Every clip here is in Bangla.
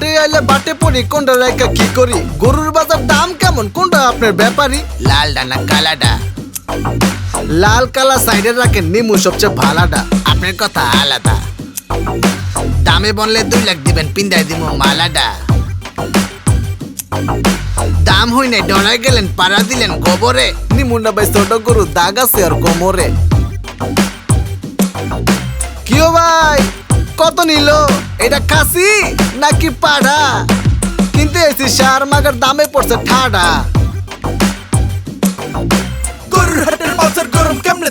হাটে আইলে বাটে পড়ি কোনটা রাইকা কি করি? গরুর বাজার দাম কেমন? কোনটা আপনার ব্যাপারী? লালডা না কালাডা। লাল কালা সাইডে রাখেন নিমু সবচেয়ে ভালাডা। আপনার কথা আলাদা। দামে বনলে দুই লাখ দিবেন পিন্দাই দিব মালাডা। দাম হই নাই ডরাই গেলেন পাড়া দিলেন গোবরে। নিমুন্ডা ভাই ছোট গরু দাগ আছে আর কোমরে কিও ভাই? কত নিল? এটা খাসি নাকি পাড়া? কিনতে এসি সার মাগার দামে পড়ছে ঠাডা। কেমনে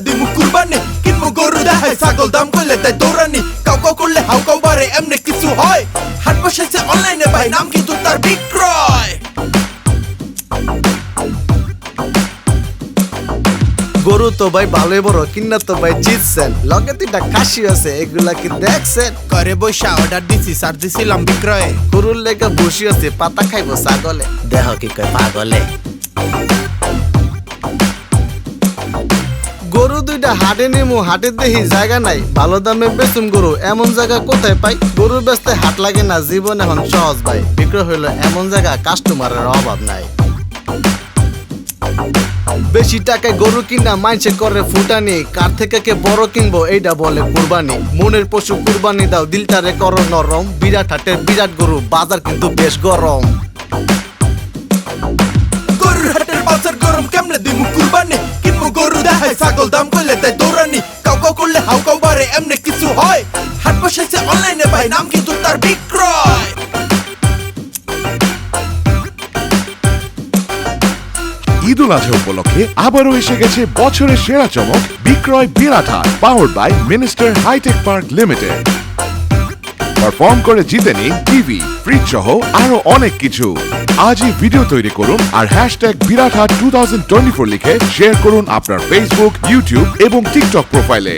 ছাগল দাম করলে তাই কাউ করলে হাউ কাউ বারে, এমনি কিছু হয়। হাট বসেছে অনলাইনে ভাই, নাম কিন্তু তার বিক্রয়। গরু তো ভাই ভালোই বড় কিন্না তো ভাই জিতছেন। লগে তিনটা খাসি আছে এগুলা কি দেখছেন? ঘরে বৈশা অর্ডার দিছি সার দিছিলাম বিক্রয়ে। গরুর লেগে বসি আছে পাতা খাইবো ছাগলে। দেহ কি কয় পাগলে। গরু দুইটা হাটে নিমু হাটে দেখি জায়গা নাই। ভালো দামে বেচুম গরু এমন জায়গা কোথায় পাই? গরু বেচতে হাট লাগে না জীবন এখন সহজ ভাই। বিক্রয় হইল এমন জায়গা কাস্টমারের অভাব নাই। বেশি টাকায় গরু কিনা মাইনসে করে ফুটানি কার থেকে কে বড় কিনবো এইটা বলে কুরবানি। মনের পশু কুরবানি দাও দিলটারে করো নরম। বিরাট হাটের বিরাট গরু, বাজার কিন্তু বেশ গরম। গরুর বাজার গরম, কেমনে কুরবানি? কিনবো গরু ছাগল দাম করলে করলে হাউ কাউ বারে এমনি কিছু হয়। হাট বসেছে অনলাইনে ভাই নাম কিন্তু তার বিক্রয়। ঈদ উল আজহা উপলক্ষে আবারও এসে গেছে বছরের সেরা চমক, বিক্রয় Birathat power by minister high tech park limited perform করে জিতে নিন টিভি ফ্রিজ সহ আরও অনেক কিছু। আজই ভিডিও তৈরি করুন আর হ্যাশট্যাগ বিরাটহাট টু লিখে শেয়ার করুন আপনার ফেসবুক ইউটিউব এবং টিকটক প্রোফাইলে